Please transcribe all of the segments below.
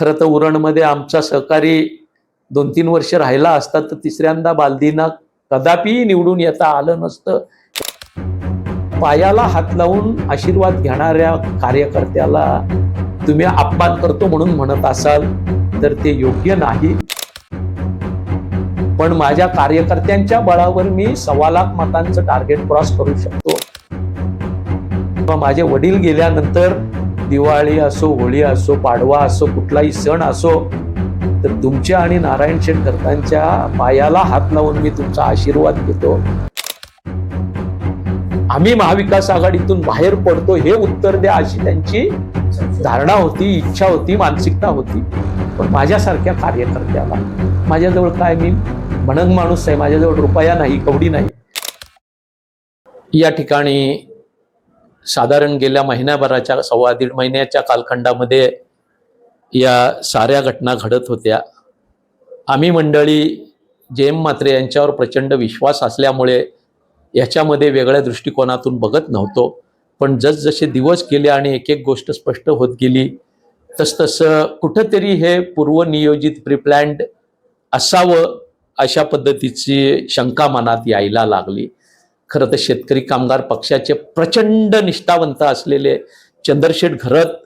खरं तर उरणमध्ये आमचा सहकारी दोन तीन वर्ष राहिला असता तर तिसऱ्यांदा बालदीना कदापि निवडून येता आलं नसतं. पायाला हात लावून आशीर्वाद घेणाऱ्या कार्यकर्त्याला तुम्ही अपमान करतो म्हणून म्हणत असाल तर ते योग्य नाही. पण माझ्या कार्यकर्त्यांच्या बळावर मी सव्वा लाख मतांचं टार्गेट क्रॉस करू शकतो. माझे वडील गेल्यानंतर दिवाळी असो होळी असो पाडवा असो कुठलाही सण असो तर तुमच्या आणि नारायण शेठ करतांच्या पायाला हात लावून मी तुमचा आशीर्वाद घेतो. आम्ही महाविकास आघाडीतून बाहेर पडतो हे उत्तर द्या अशी त्यांची धारणा होती इच्छा होती मानसिकता होती. पण माझ्यासारख्या कार्यकर्त्याला माझ्याजवळ काय मी म्हणंग माणूस आहे माझ्याजवळ रुपया नाही कवडी नाही. या ठिकाणी साधारण गेल्या महिन्याभराच्या सव्वा दीड महिन्याच्या कालखंडामध्ये या साऱ्या घटना घडत होत्या. आम्ही मंडळी जे एम मात्रे यांच्यावर प्रचंड विश्वास असल्यामुळे याच्यामध्ये वेगळ्या दृष्टिकोनातून बघत नव्हतो. पण जसजसे दिवस गेले आणि एक एक गोष्ट स्पष्ट होत गेली तसतसं कुठंतरी हे पूर्वनियोजित प्रिप्लॅन्ड असावं अशा पद्धतीची शंका मनात यायला लागली. खरं तर शेतकरी कामगार पक्षाचे प्रचंड निष्ठावंत असलेले चंद्रशेठ घरत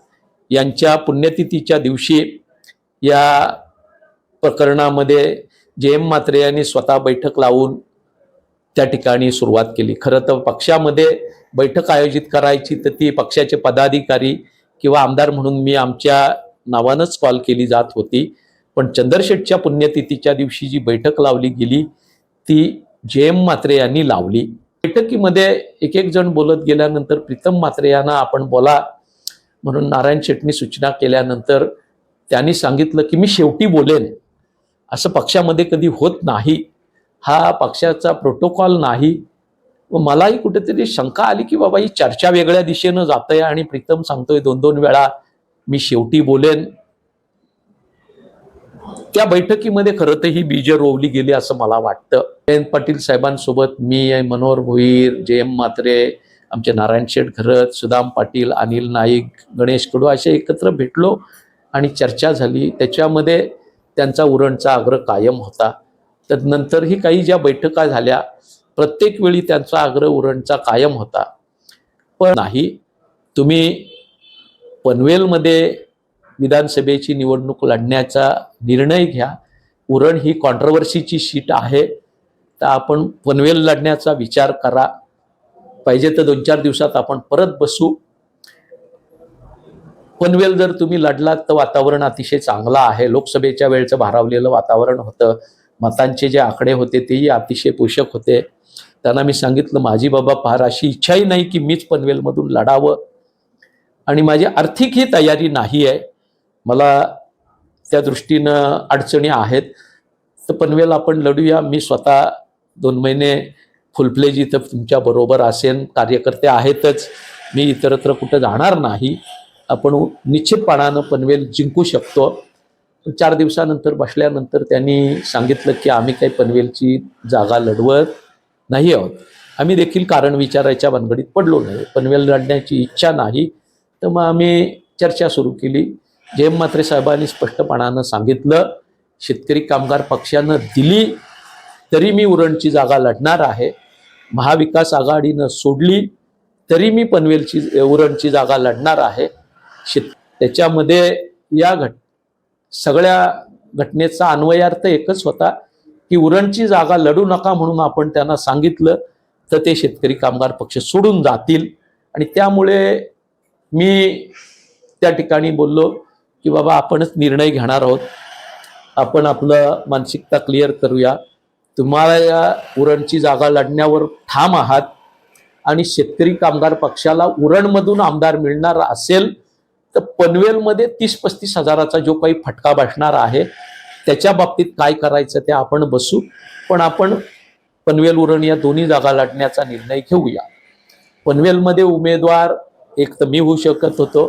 यांच्या पुण्यतिथीच्या दिवशी या प्रकरणामध्ये जे एम मात्रे यांनी स्वतः बैठक लावून त्या ठिकाणी सुरुवात केली. खरं तर पक्षामध्ये बैठक आयोजित करायची तर ती पक्षाचे पदाधिकारी किंवा आमदार म्हणून मी आमच्या नावानंच कॉल केली जात होती. पण चंद्रशेठच्या पुण्यतिथीच्या दिवशी जी बैठक लावली गेली ती जे एम मात्रे यांनी लावली. बैठकीमध्ये एक एक जण बोलत गेल्यानंतर प्रीतम मात्रे यांना आपण बोला म्हणून नारायण शेटनी सूचना केल्यानंतर त्यांनी सांगितलं की मी शेवटी बोलेन. असं पक्षामध्ये कधी होत नाही. हा पक्षाचा प्रोटोकॉल नाही. व मलाही कुठेतरी शंका आली की बाबा ही चर्चा वेगळ्या दिशेनं जातंय आणि प्रीतम सांगतोय दोन दोन वेळा मी शेवटी बोलेन. त्या बैठकीमध्ये खरं तर ही बीज रोवली गेली असं मला वाटतं. जयंत पाटील साहेबांसोबत मी मनोहर भोईर जे एम मात्रे आमचे नारायण शेठ घरत सुदाम पाटील अनिल नाईक गणेश कडू असे एकत्र भेटलो आणि चर्चा झाली. त्याच्यामध्ये त्यांचा उरणचा आग्रह कायम होता. तर नंतरही काही ज्या बैठका झाल्या प्रत्येक वेळी त्यांचा आग्रह उरणचा कायम होता. पण नाही तुम्ही पनवेलमध्ये विधानसभेची निवडणूक लढण्याचा निर्णय घ्या. उरण ही कॉन्ट्रवर्सीची सीट आहे. तर आपण पनवेल लढण्याचा विचार करा. पाहिजे तर दोन चार दिवसात आपण परत बसू. पनवेल जर तुम्ही लढलात तर वातावरण अतिशय चांगलं आहे. लोकसभेच्या वेळचं भारावलेलं वातावरण होतं. मतांचे जे आकडे होते तेही अतिशय पोषक होते. त्यांना मी सांगितलं माझी बाबा फार अशी इच्छाही नाही की मीच पनवेलमधून लढावं. आणि माझी आर्थिक ही तयारी नाही आहे. मला त्या दृष्टीनं अडचणी आहेत. तर पनवेल आपण लढूया. मी स्वतः दोन महिने फुलफ्लेज इथं तुमच्या बरोबर असेन कार्यकर्ते आहेतच. मी इतरत्र कुठं जाणार नाही. आपण निश्चितपणानं पनवेल जिंकू शकतो. चार दिवसानंतर बसल्यानंतर त्यांनी सांगितलं की आम्ही काही पनवेलची जागा लढवत नाही आहोत. आम्ही देखील कारण विचारायच्या भानगडीत पडलो नाही. पनवेल लढण्याची इच्छा नाही. तर मग आम्ही चर्चा सुरू केली. जेम मात्रे साहेबांनी स्पष्टपणानं सांगितलं. शेतकरी कामगार पक्षानं दिली. तरी मी उरणची जागा लढणार आहे. महाविकास आघाडीनं सोडली तरी मी पनवेलची उरणची जागा लढणार आहे. शेत त्याच्यामध्ये या घट सगळ्या घटनेचा अन्वयार्थ एकच होता की उरणची जागा लढू नका म्हणून आपण त्यांना सांगितलं तर ते शेतकरी कामगार पक्ष सोडून जातील. आणि त्यामुळे मी त्या ठिकाणी बोललो की बाबा आपणच निर्णय घेणार आहोत. आपण आपलं मानसिकता क्लिअर करूया. तुम्हाला या उरणची जागा लढण्यावर ठाम आहात आणि शेतकरी कामगार पक्षाला उरणमधून आमदार मिळणार असेल तर पनवेलमध्ये तीस पस्तीस हजाराचा जो काही फटका बसणार आहे त्याच्या बाबतीत काय करायचं ते आपण बसू. पण आपण पनवेल उरण या दोन्ही जागा लढण्याचा निर्णय घेऊया. पनवेलमध्ये उमेदवार एक तर मी होऊ शकत होतो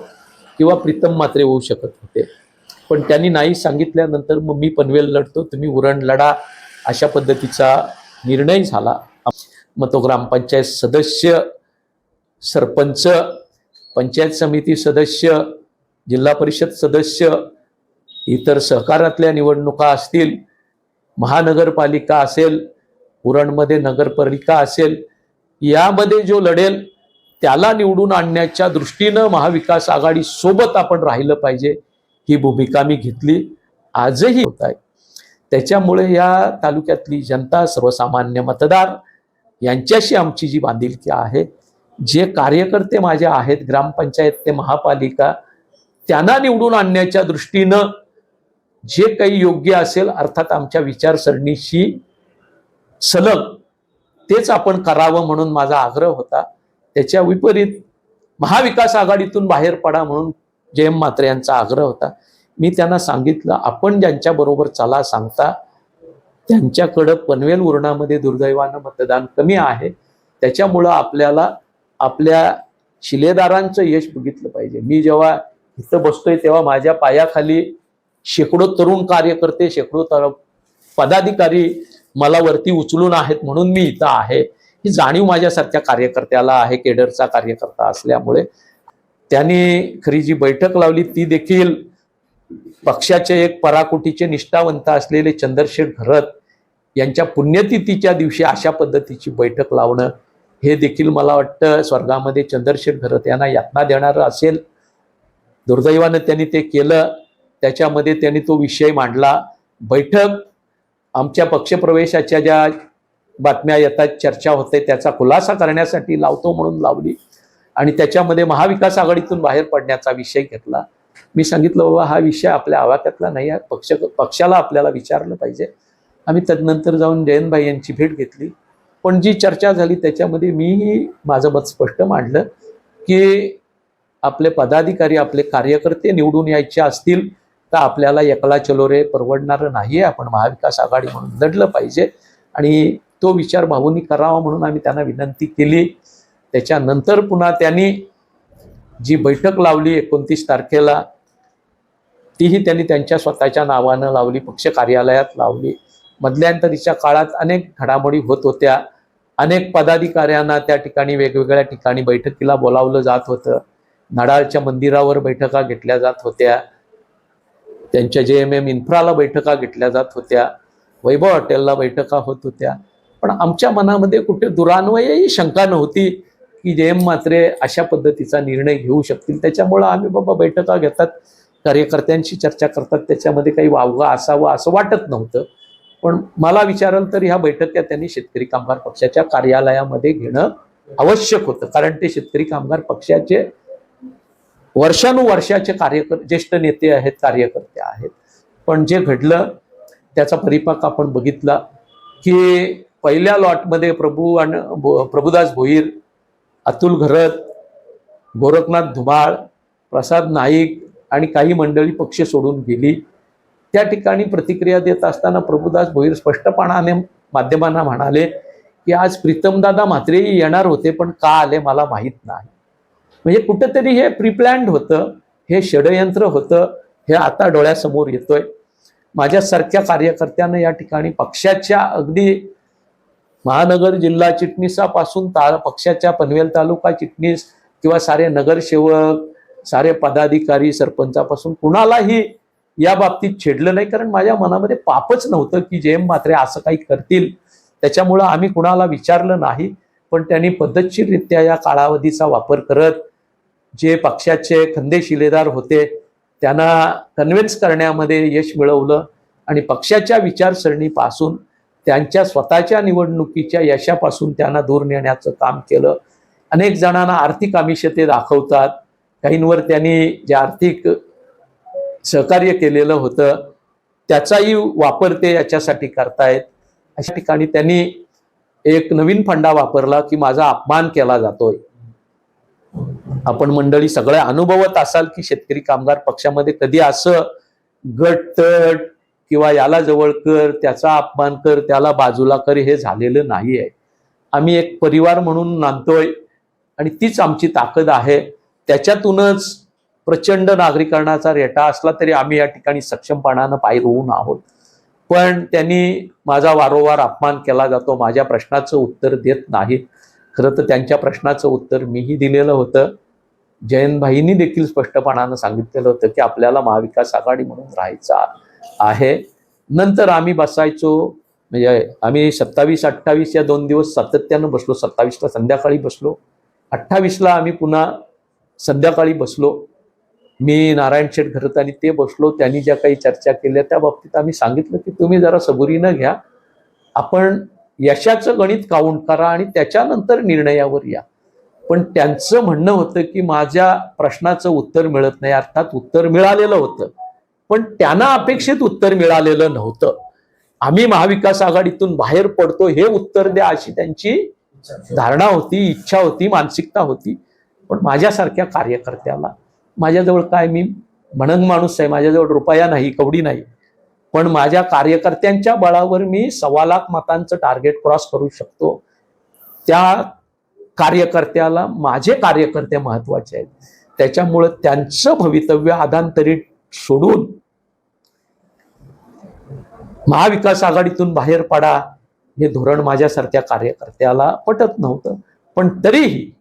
किंवा प्रीतम मात्रे होऊ शकत होते. पण त्यांनी नाही सांगितल्यानंतर मग मी पनवेल लढतो तुम्ही उरण लढा. अशा पद्धतीचा निर्णय झाला. मग तो ग्रामपंचायत सदस्य सरपंच पंचायत समिती सदस्य जिल्हा परिषद सदस्य इतर सहकारातल्या निवडणुका असतील महानगरपालिका असेल उरणमध्ये नगरपालिका असेल यामध्ये जो लढेल त्याला निवडून आणण्याच्या दृष्टीनं महाविकास आघाडी सोबत आपण राहिलं पाहिजे ही भूमिका मी घेतली. आजही होत आहे. त्याच्यामुळे या तालुक्यातली जनता सर्वसामान्य मतदार यांच्याशी आमची जी बांधिलकी आहे जे कार्यकर्ते माझे आहेत ग्रामपंचायत ते महापालिका त्यांना निवडून आणण्याच्या दृष्टीनं जे काही योग्य असेल अर्थात आमच्या विचारसरणीशी सलग तेच आपण करावं म्हणून माझा आग्रह होता. त्याच्या विपरीत महाविकास आघाडीतून बाहेर पडा म्हणून जयम मात्र यांचा आग्रह होता. मी त्यांना सांगितलं आपण ज्यांच्या बरोबर चला सांगता त्यांच्याकडं पनवेल उरणामध्ये दुर्दैवानं मतदान कमी आहे. त्याच्यामुळं आपल्याला आपल्या शिलेदारांचं यश बघितलं पाहिजे. मी जेव्हा इथं बसतोय तेव्हा माझ्या पायाखाली शेकडो तरुण कार्यकर्ते शेकडो तर पदाधिकारी मला वरती उचलून आहेत म्हणून मी इथं आहे. ही जाणीव माझ्यासारख्या कार्यकर्त्याला आहे केडरचा कार्यकर्ता असल्यामुळे. त्यांनी खरी जी बैठक लावली ती देखील पक्षाचे एक पराकोटीचे निष्ठावंत असलेले चंद्रशेठ घरत यांच्या पुण्यतिथीच्या दिवशी अशा पद्धतीची बैठक लावणं हे देखील मला वाटतं स्वर्गामध्ये चंद्रशेठ घरत यांना यातना देणारं असेल. दुर्दैवानं त्यांनी ते केलं. त्याच्यामध्ये त्यांनी तो विषय मांडला. बैठक आमच्या पक्षप्रवेशाच्या ज्या बातम्या येतात चर्चा होते त्याचा खुलासा करण्यासाठी लावतो म्हणून लावली आणि त्याच्यामध्ये महाविकास आघाडीतून बाहेर पडण्याचा विषय घेतला. मी सांगितलं बाबा हा विषय आपल्या आवाक्यातला नाही आहे. पक्ष पक्षाला आपल्याला विचारलं पाहिजे. आम्ही तदनंतर जाऊन जयंतभाई यांची भेट घेतली. पण जी चर्चा झाली त्याच्यामध्ये मीही माझं मत स्पष्ट मांडलं की आपले पदाधिकारी आपले कार्यकर्ते निवडून यायचे असतील तर आपल्याला एकला चलो रे परवडणारं नाही आहे आपण महाविकास आघाडी म्हणून लढलं पाहिजे. आणि तो विचार भाऊंनी करावा म्हणून आम्ही त्यांना विनंती केली. त्याच्यानंतर पुन्हा त्यांनी जी बैठक लावली एकोणतीस तारखेला तीही त्यांनी त्यांच्या स्वतःच्या नावानं लावली पक्ष कार्यालयात लावली. मध्यंतरीच्या काळात अनेक घडामोडी होत होत्या. अनेक पदाधिकाऱ्यांना त्या ठिकाणी वेगवेगळ्या ठिकाणी बैठकीला बोलावलं जात होतं. नडाळच्या मंदिरावर बैठका घेतल्या जात होत्या. त्यांच्या जे एम एम इन्फ्राला बैठका घेतल्या जात होत्या. वैभव हॉटेलला बैठका होत होत्या. पण आमच्या मनामध्ये कुठे दुरान्वयही शंका नव्हती. की जे एम मात्रे अशा पद्धतीचा निर्णय घेऊ शकतील त्याच्यामुळं आम्ही बाबा बैठका घेतात कार्यकर्त्यांशी चर्चा करतात त्याच्यामध्ये काही वावगा असावं असं वाटत नव्हतं. पण मला विचाराल तर ह्या बैठका त्यांनी शेतकरी कामगार पक्षाच्या कार्यालयामध्ये घेणं आवश्यक होतं कारण ते शेतकरी कामगार पक्षाचे वर्षानुवर्षाचे कार्यकर ज्येष्ठ नेते आहेत कार्यकर्ते आहेत. पण जे घडलं त्याचा परिपाक आपण बघितला की पहिल्या लॉटमध्ये प्रभू आणि प्रभुदास भोईर अतुल घरत गोरखनाथ धुमाळ प्रसाद नाईक आणि काही मंडळी पक्ष सोडून गेली. त्या ठिकाणी प्रतिक्रिया देत असताना प्रभुदास भोईर स्पष्टपणाने माध्यमांना म्हणाले की आज प्रीतमदादा म्हात्रेही येणार होते पण का आले मला माहीत नाही. म्हणजे कुठंतरी हे प्रीप्लॅन्ड होतं हे षडयंत्र होतं हे आता डोळ्यासमोर येतोय. माझ्यासारख्या कार्यकर्त्यानं या ठिकाणी पक्षाच्या अगदी महानगर जिल्हा चिटणीसापासून ता पक्षाच्या पनवेल तालुका चिटणीस किंवा सारे नगरसेवक सारे पदाधिकारी सरपंचापासून कुणालाही या बाबतीत छेडलं नाही. कारण माझ्या मनामध्ये पापच नव्हतं की जेम मात्रे असं काही करतील. त्याच्यामुळं आम्ही कुणाला विचारलं नाही. पण त्यांनी पद्धतशीररित्या या कालावधीचा वापर करत जे पक्षाचे खंदे शिलेदार होते त्यांना कन्व्हिन्स करण्यामध्ये यश मिळवलं आणि पक्षाच्या विचारसरणीपासून त्यांच्या स्वतःच्या निवडणुकीच्या यशापासून त्यांना दूर नेण्याचं काम केलं. अनेक जणांना आर्थिक आमिष ते दाखवतात. काहींवर त्यांनी जे आर्थिक सहकार्य केलेलं होतं त्याचाही वापर ते याच्यासाठी करतायत. अशा ठिकाणी त्यांनी एक नवीन फंडा वापरला की माझा अपमान केला जातोय. आपण मंडळी सगळ्या अनुभवत असाल की शेतकरी कामगार पक्षामध्ये कधी असं गटतट किंवा याला जवळ कर त्याचा अपमान कर त्याला बाजूला कर हे झालेलं नाही आहे आम्ही एक परिवार म्हणून नांदतोय आणि तीच आमची ताकद आहे. त्याच्यातूनच प्रचंड नागरीकरणाचा रेटा असला तरी आम्ही या ठिकाणी सक्षमपणानं पाय रोवून आहोत. पण त्यांनी माझा वारंवार अपमान केला जातो माझ्या प्रश्नाचं उत्तर देत नाही खरं तर त्यांच्या प्रश्नाचं उत्तर मीही दिलेलं होतं. जयंतभाईंनी देखील स्पष्टपणानं सांगितलेलं होतं की आपल्याला महाविकास आघाडी म्हणून राहायचा आहे. नंतर आम्ही बसायचो म्हणजे आम्ही सत्तावीस अठ्ठावीस या दोन दिवस सातत्यानं बसलो. सत्तावीसला संध्याकाळी बसलो. अठ्ठावीसला आम्ही पुन्हा संध्याकाळी बसलो. मी नारायण शेठ घरत आणि ते बसलो. त्यांनी ज्या काही चर्चा केल्या त्या बाबतीत आम्ही सांगितलं की तुम्ही जरा सबुरीनं घ्या. आपण यशाचं गणित काउंट करा आणि त्याच्यानंतर निर्णयावर या. पण त्यांचं म्हणणं होतं की माझ्या प्रश्नाचं उत्तर मिळत नाही. अर्थात उत्तर मिळालेलं होतं. पण त्यांना अपेक्षित उत्तर मिळालेलं नव्हतं. आम्ही महाविकास आघाडीतून बाहेर पडतो हे उत्तर द्या अशी त्यांची धारणा होती इच्छा होती मानसिकता होती. पण माझ्यासारख्या कार्यकर्त्याला माझ्याजवळ काय मी म्हणंग माणूस आहे माझ्याजवळ रुपया नाही कवडी नाही पण माझ्या कार्यकर्त्यांच्या बळावर मी सव्वा लाख मतांचं टार्गेट क्रॉस करू शकतो. त्या कार्यकर्त्याला माझे कार्यकर्ते महत्त्वाचे आहेत. त्याच्यामुळं त्यांचं भवितव्य आदांतरी सोडून महाविकास आघाडीतून बाहेर पडा हे धोरण माझ्यासारख्या कार्यकर्त्याला पटत नव्हतं. पण तरीही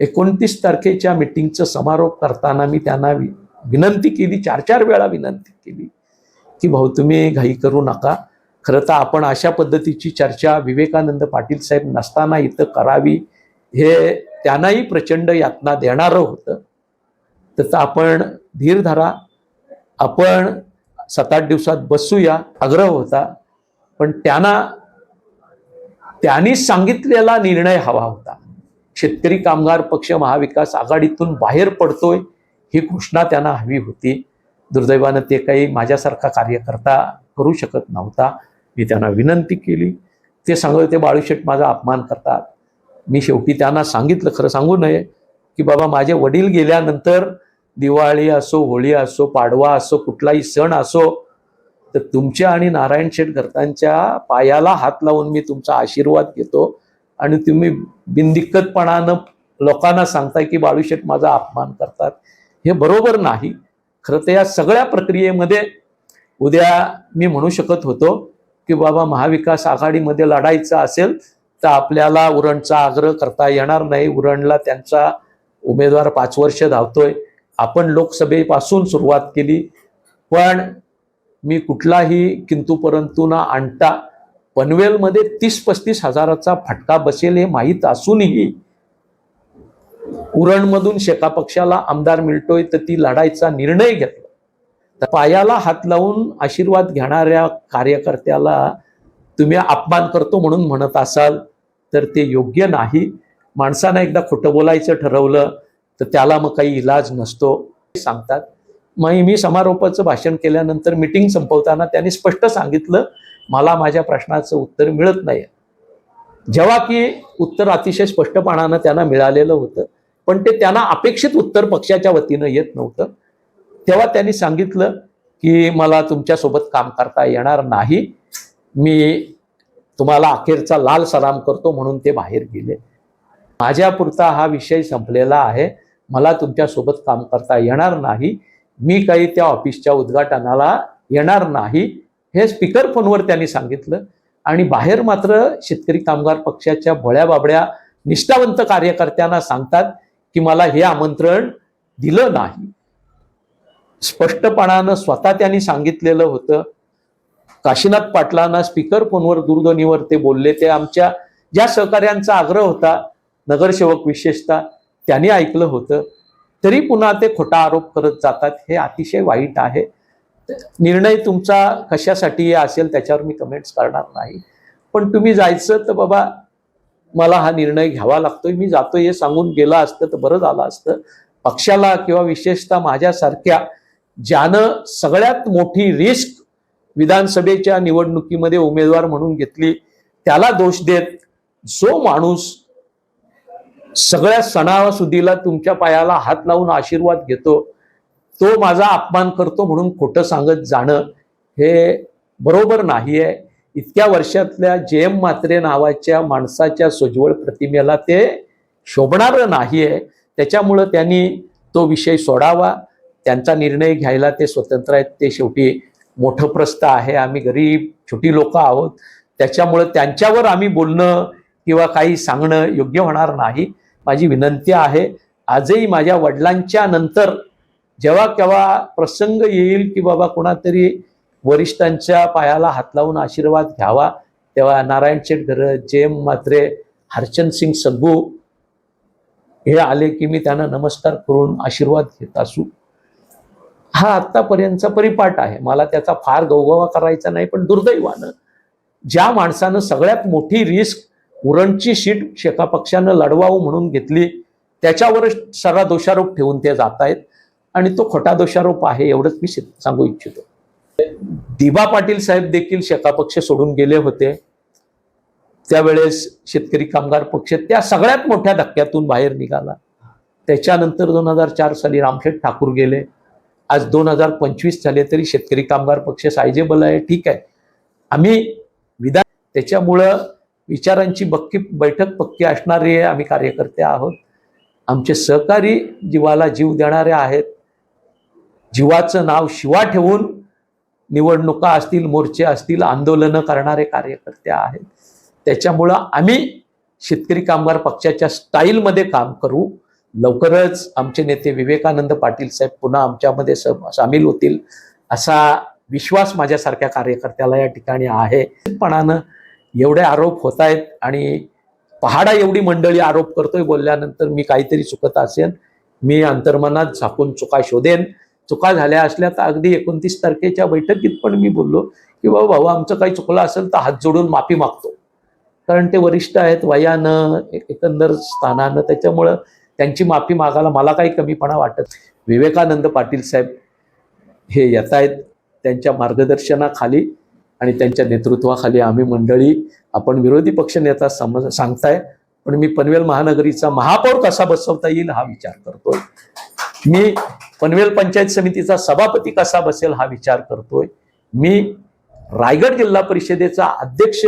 एकोणतीस तारखेच्या मिटिंगचं समारोप करताना मी त्यांना वि- विनंती केली चार चार वेळा विनंती केली की भाऊ तुम्ही घाई करू नका. खरं तर आपण अशा पद्धतीची चर्चा विवेकानंद पाटील साहेब नसताना इथं करावी हे त्यांनाही प्रचंड यातना देणारं होतं. तर आपण धीर धरा. आपण सात आठ दिवसात बसूया आग्रह होता पण त्यांना त्यांनी सांगितलेला निर्णय हवा होता. शेतकरी कामगार पक्ष महाविकास आघाडीतून बाहेर पडतोय ही घोषणा त्यांना हवी होती. दुर्दैवानं ते काही माझ्यासारखा कार्यकर्ता करू शकत नव्हता. मी त्यांना विनंती केली. ते सांगत होते बाळूशेठ माझा अपमान करतात. मी शेवटी त्यांना सांगितलं खरं सांगू नये की बाबा माझे वडील गेल्यानंतर दिवाळी असो होळी असो पाडवा असो कुठलाही सण असो तर तुमच्या आणि नारायण शेठ पायाला हात लावून मी तुमचा आशीर्वाद घेतो. आणि तुम्ही बिनदिक्कतपणानं लोकांना सांगताय की बाळूशेठ माझा अपमान करतात. हे बरोबर नाही. खरं तर या सगळ्या प्रक्रियेमध्ये उद्या मी म्हणू शकत होतो की बाबा महाविकास आघाडीमध्ये लढायचं असेल तर आपल्याला उरणचा आग्रह करता येणार नाही. उरणला त्यांचा उमेदवार पाच वर्ष धावतोय. आपण लोकसभेपासून सुरुवात केली पण मी कुठलाही किंतु परंतु ना आणता पनवेलमध्ये तीस पस्तीस हजाराचा फटका बसेल हे माहीत असूनही उरणमधून शेका पक्षाला आमदार मिळतोय तर ती लढायचा निर्णय घेतला. तर पायाला हात लावून आशीर्वाद घेणाऱ्या कार्यकर्त्याला तुम्ही अपमान करतो म्हणून म्हणत असाल तर ते योग्य नाही. माणसानं एकदा खोटं बोलायचं ठरवलं तर त्याला मग काही इलाज नसतो सांगतात. मग मी समारोपाचं भाषण केल्यानंतर मिटिंग संपवताना त्यांनी स्पष्ट सांगितलं मला माझ्या प्रश्नाचं उत्तर मिळत नाही. जेव्हा की उत्तर अतिशय स्पष्टपणानं त्यांना मिळालेलं होतं पण ते त्यांना अपेक्षित उत्तर पक्षाच्या वतीनं येत नव्हतं. तेव्हा त्यांनी सांगितलं की मला तुमच्यासोबत काम करता येणार नाही. मी तुम्हाला अखेरचा लाल सलाम करतो म्हणून ते बाहेर गेले. माझ्यापुरता हा विषय संपलेला आहे. मला तुमच्यासोबत काम करता येणार नाही. मी काही त्या ऑफिसच्या उद्घाटनाला येणार नाही. हे स्पीकर फोनवर त्यांनी सांगितलं. आणि बाहेर मात्र शेतकरी कामगार पक्षाच्या भोळ्या बाबड्या निष्ठावंत कार्यकर्त्यांना सांगतात की मला हे आमंत्रण दिलं नाही. स्पष्टपणानं स्वतः त्यांनी सांगितलेलं होतं. काशीनाथ पाटलांना स्पीकर फोनवर दूरध्वनीवर ते बोलले. ते आमच्या ज्या सहकार्यांचा आग्रह होता नगरसेवक विशेषतः त्यांनी ऐकलं होतं. तरी पुन्हा ते खोटा आरोप करत जातात. हे अतिशय वाईट आहे. निर्णय तुमचा कशासाठी असेल त्याच्यावर मी कमेंट्स करणार नाही. पण तुम्ही जायचं तर बाबा मला हा निर्णय घ्यावा लागतोय. मी जातोय हे सांगून गेला असतं तर बरं झालं असतं. पक्षाला किंवा विशेषतः माझ्यासारख्या ज्यानं सगळ्यात मोठी रिस्क विधानसभेच्या निवडणुकीमध्ये उमेदवार म्हणून घेतली त्याला दोष देत जो माणूस सगळ्या सणासुदीला तुमच्या पायाला हात लावून आशीर्वाद घेतो. तो माझा अपमान करतो म्हणून खोटं सांगत जाणं हे बरोबर नाही आहे इतक्या वर्षातल्या जे एम मात्रे नावाच्या माणसाच्या सोज्वळ प्रतिमेला ते शोभणारं नाही आहे त्याच्यामुळं त्यांनी तो विषय सोडावा. त्यांचा निर्णय घ्यायला ते स्वतंत्र आहेत. ते शेवटी मोठं प्रस्थ आहे. आम्ही गरीब छोटी लोक आहोत. त्याच्यामुळं त्यांच्यावर आम्ही बोलणं किंवा काही सांगणं योग्य होणार नाही. माझी विनंती आहे आजही माझ्या वडिलांच्या नंतर जेव्हा केव्हा प्रसंग येईल की बाबा कोणातरी वरिष्ठांच्या पायाला हात लावून आशीर्वाद घ्यावा तेव्हा नारायण शेठ घर जेम मात्रे हरचंद सिंग सग्गू हे आले की मी त्यांना नमस्कार करून आशीर्वाद घेत असू. हा आत्तापर्यंतचा परिपाठ आहे. मला त्याचा फार गौगवा करायचा नाही पण दुर्दैवानं ज्या माणसानं सगळ्यात मोठी रिस्क उरणची शीट शेका पक्षानं लढवावं म्हणून घेतली. त्याच्यावरच सरा दोषारोप ठेवून ते जात आहेत. आणि तो खोटा दोषारोप आहे एवढंच मी सांगू इच्छितो. दिबा पाटील साहेब देखील शेका पक्ष सोडून गेले होते. त्यावेळेस शेतकरी कामगार पक्ष त्या सगळ्यात मोठ्या धक्क्यातून बाहेर निघाला. त्याच्यानंतर दोन हजार चार साली रामशेठ ठाकूर गेले. आज दोन हजार पंचवीस झाले तरी शेतकरी कामगार पक्ष सायजेबल आहे ठीक आहे. आम्ही विधान त्याच्यामुळं विचारांची बक्की बैठक पक्की असणारे आम्ही कार्यकर्ते आहोत. आमचे सहकारी जीवाला जीव देणारे आहेत. जीवाचं नाव शिवा ठेवून निवडणुका असतील मोर्चे असतील आंदोलनं करणारे कार्यकर्ते आहेत. त्याच्यामुळं आम्ही शेतकरी कामगार पक्षाच्या स्टाईलमध्ये काम करू. लवकरच आमचे नेते विवेकानंद पाटील साहेब पुन्हा आमच्यामध्ये स सामील होतील असा विश्वास माझ्यासारख्या कार्यकर्त्याला या ठिकाणी आहे. पणानं एवढे आरोप होत आहेत आणि पहाडा एवढी मंडळी आरोप करतोय बोलल्यानंतर मी काहीतरी चुकत असेल मी अंतर्मनात झाकून चुका शोधेन. चुका झाल्या असल्या तर अगदी एकोणतीस तारखेच्या बैठकीत पण मी बोललो की बाबा भाऊ आमचं काही चुकलं असेल तर हात जोडून माफी मागतो. कारण ते वरिष्ठ आहेत वयानं एकंदर स्थानानं त्याच्यामुळं त्यांची माफी मागायला मला काही कमीपणा वाटत विवेकानंद पाटील साहेब हे येत आहेत त्यांच्या मार्गदर्शनाखाली. आणि त्यांच्या नेतृत्वाखाली आम्ही मंडळी आपण विरोधी पक्षनेता समज सांगताय पण मी पनवेल महानगरीचा महापौर कसा बसवता येईल हा विचार करतोय. मी पनवेल पंचायत समितीचा सभापती कसा बसेल हा विचार करतोय. मी रायगड जिल्हा परिषदेचा अध्यक्ष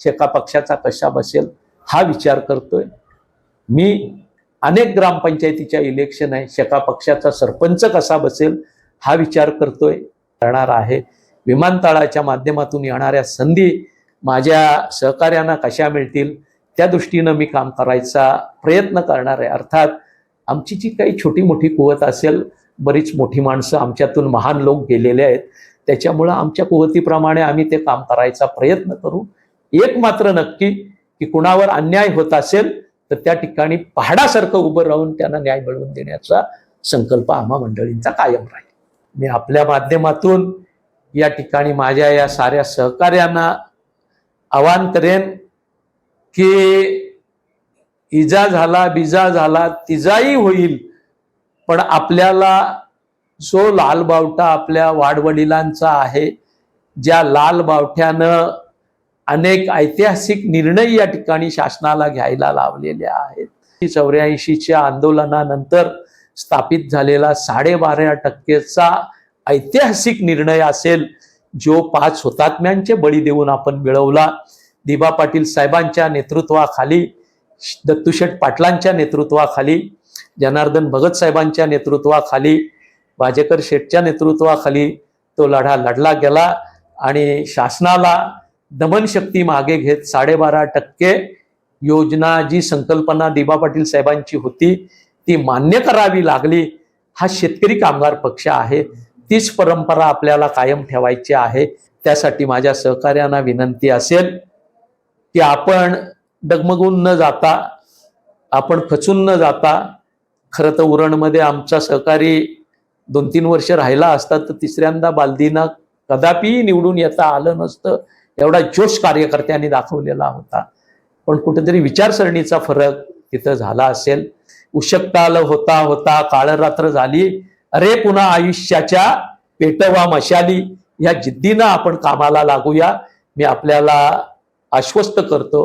शेका पक्षाचा कसा बसेल हा विचार करतोय. मी अनेक ग्रामपंचायतीच्या इलेक्शन आहे शेका पक्षाचा सरपंच कसा बसेल हा विचार करतोय. करणार आहे. विमानतळाच्या माध्यमातून येणाऱ्या संधी माझ्या सहकार्यांना कशा मिळतील त्या दृष्टीनं मी काम करायचा प्रयत्न करणार आहे. अर्थात आमची जी काही छोटी मोठी कुवत असेल बरीच मोठी माणसं आमच्यातून महान लोक गेलेले आहेत त्याच्यामुळं आमच्या कुवतीप्रमाणे आम्ही ते काम करायचा प्रयत्न करू. एक मात्र नक्की की कुणावर अन्याय होत असेल तर त्या ठिकाणी पहाडासारखं उभं राहून त्यांना न्याय मिळवून देण्याचा संकल्प आम्हा मंडळींचा कायम राहील. मी आपल्या माध्यमातून या ठिकाणी माझ्या या साऱ्या सहकार्यांना आवाहन करेन की इजा झाला बिजा झाला तिजाही होईल. पण आपल्याला जो लाल बावटा आपल्या वाडवडिलांचा आहे ज्या लाल बावठ्यानं अनेक ऐतिहासिक निर्णय या ठिकाणी शासनाला घ्यायला लावलेले आहेत. चौऱ्याऐंशीच्या आंदोलनानंतर स्थापित झालेला साडेबारा टक्केचा ऐतिहासिक निर्णय असेल जो पाच हुतात्म्यांचे बळी देऊन आपण मिळवला. दिबा पाटील साहेबांच्या नेतृत्वाखाली दत्तूशेठ पाटलांच्या नेतृत्वाखाली जनार्दन भगत साहेबांच्या नेतृत्वाखाली वाजेकर शेठच्या नेतृत्वाखाली तो लढा लढला गेला आणि शासनाला दमनशक्ती मागे घेत साडेबारा टक्के योजना जी संकल्पना दिबा पाटील साहेबांची होती ती मान्य करावी लागली हा शेतकरी कामगार पक्ष आहे. तीच परंपरा आपल्याला कायम ठेवायची आहे. त्यासाठी माझ्या सहकार्यांना विनंती असेल की आपण डगमगून न जाता आपण खचून न जाता खरं तर उरणमध्ये आमचा सहकारी दोन तीन वर्ष राहिला असता तर तिसऱ्यांदा बालदीना कदापि निवडून येता आलं नसतं एवढा जोश कार्यकर्त्यांनी दाखवलेला होता. पण कुठेतरी विचारसरणीचा फरक तिथं झाला असेल. उशकताल होता होता काळरात्र झाली. अरे पुन्हा आयुष्याच्या पेटवा मशाली या जिद्दीनं आपण कामाला लागूया. मी आपल्याला आश्वस्त करतो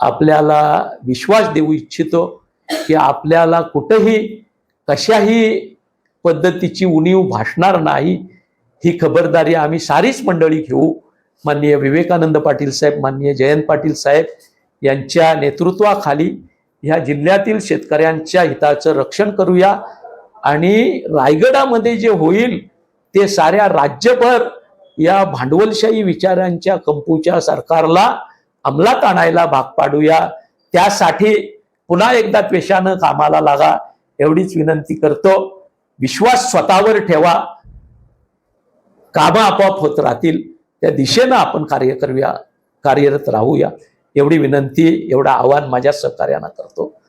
आपल्याला विश्वास देऊ इच्छितो की आपल्याला कुठंही कशाही पद्धतीची उणीव भासणार नाही. ही खबरदारी आम्ही सारीच मंडळी घेऊ. माननीय विवेकानंद पाटील साहेब माननीय जयंत पाटील साहेब यांच्या नेतृत्वाखाली ह्या जिल्ह्यातील शेतकऱ्यांच्या हिताचं रक्षण करूया. आणि रायगडामध्ये जे होईल ते साऱ्या राज्यभर या भांडवलशाही विचारांच्या कंपूच्या सरकारला अंमलात आणायला भाग पाडूया. त्यासाठी पुन्हा एकदा त्वेषानं कामाला लागा एवढीच विनंती करतो. विश्वास स्वतःवर ठेवा. कामं आपोआप होत राहतील. त्या दिशेनं आपण कार्य करूया कार्यरत राहूया. एवढी विनंती एवढं आव्हान माझ्या सहकार्यांना करतो.